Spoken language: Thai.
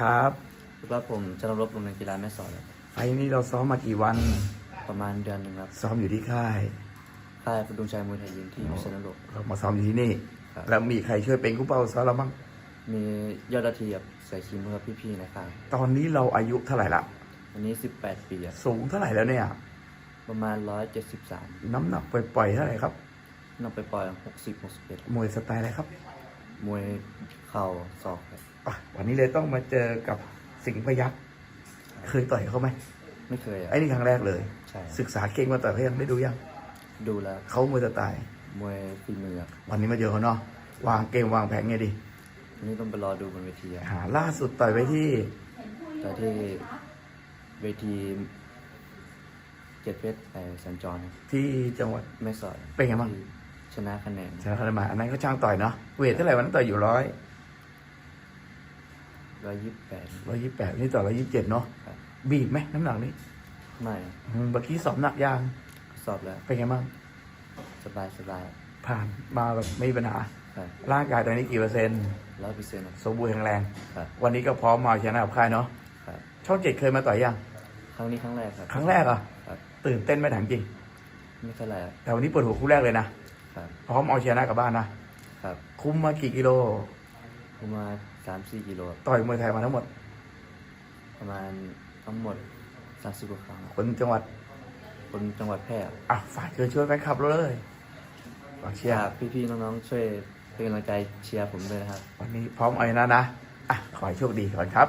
ครับครับผมชนรบโรงเรียนกีฬาแม่สอดครับไฟล์นี้เราซ้อมมากี่วัน ประมาณเดือนหนึ่งครับซ้อมอยู่ที่ค่าย ค่ายประดุงชัยมวยไทยยิมที่พิษณุโลกเรามาซ้อมอยู่ที่นี่ ครับ แล้วมีใครช่วยเป็นกู้เป้าซ้อมเราบ้าง มียอดอาทีกับสายคิมกับพี่ๆนะครับตอนนี้เราอายุเท่าไหร่ละอันนี้ 18 ปีครับสูงเท่าไหร่แล้วเนี่ย ประมาณ 173น้ำหนักปล่อยๆเท่าไหร่ครับนำไปปล่อย 60 61มวยสไตล์อะไรครับ มวยเข่าศอกครับอะ วันนี้เลยต้องมาเจอกับสิงห์พยักษ์เคยต่อยเขาไหมไม่เคยครับไอ้นี่ครั้งแรกเลย ใช่ศึกษาเก่งมาต่อยเขายังได้ดูยังดูแล้วเขามวยสไตล์มวยฝีมือครับวันนี้มาเจอเขาเนาะวางเกมวางแผนไงดีอันนี้ต้องไปรอดูบนเวทีครับหาล่าสุดต่อยไปที่ แต่ที่เวทีเจ็ดเพชรไอสัญจรครับที่จังหวัดแม่สอดเป็นไงบ้าง ชนะคะแนน ชนะคะแนนมาอันนั้นก็ช่างต่อยเนาะเวทเท่าไหร่วันนั้นต่อยอยู่ร้อย ร้อยยี่สิบแปดร้อยยี่สิบแปดนี่ต่อร้อยยี่สิบเจ็ดเนาะครับบีบไหมน้ำหนักนี่ไม่อืมเมื่อกี้สอบหนักยางสอบแล้วเป็นไงบ้างสบายสบายผ่านมาแบบไม่มีปัญหาครับร่างกายตอนนี้กี่เปอร์เซ็นต์ร้อยเปอร์เซ็นต์สมบูรณ์แข็งแรงครับวันนี้ก็พร้อมมาเอาชนะกับค่ายเนาะครับช่องเจ็ดเคยมาต่อยยังครั้งนี้ครั้งแรกครับ ครั้งแรกเหรอะครับตื่นเต้นไหม่ถามจริงไม่เท่าไหร่ครับแต่วันนี้เปิดหัวคู่แรกเลยนะครับพร้อมเอาชนะกลับบ้านนะครับ คุ้มมากี่กิโล ประมาณสามสี่กิโลต่อยมวยไทยมาทั้งหมด ประมาณทั้งหมดสามสิบกว่าครั้งคนจังหวัดคนจังหวัดแพร่ครับอะฝากเชิญช่วยแฟนคลับเราเลยฝากเชียร์ ฝากพี่ๆน้องๆช่วยเป็นกำลังใจเชียร์ผมด้วยนะครับ วันนี้พร้อมเอาชนะนะ อะ ขอให้โชคดีก่อนครับ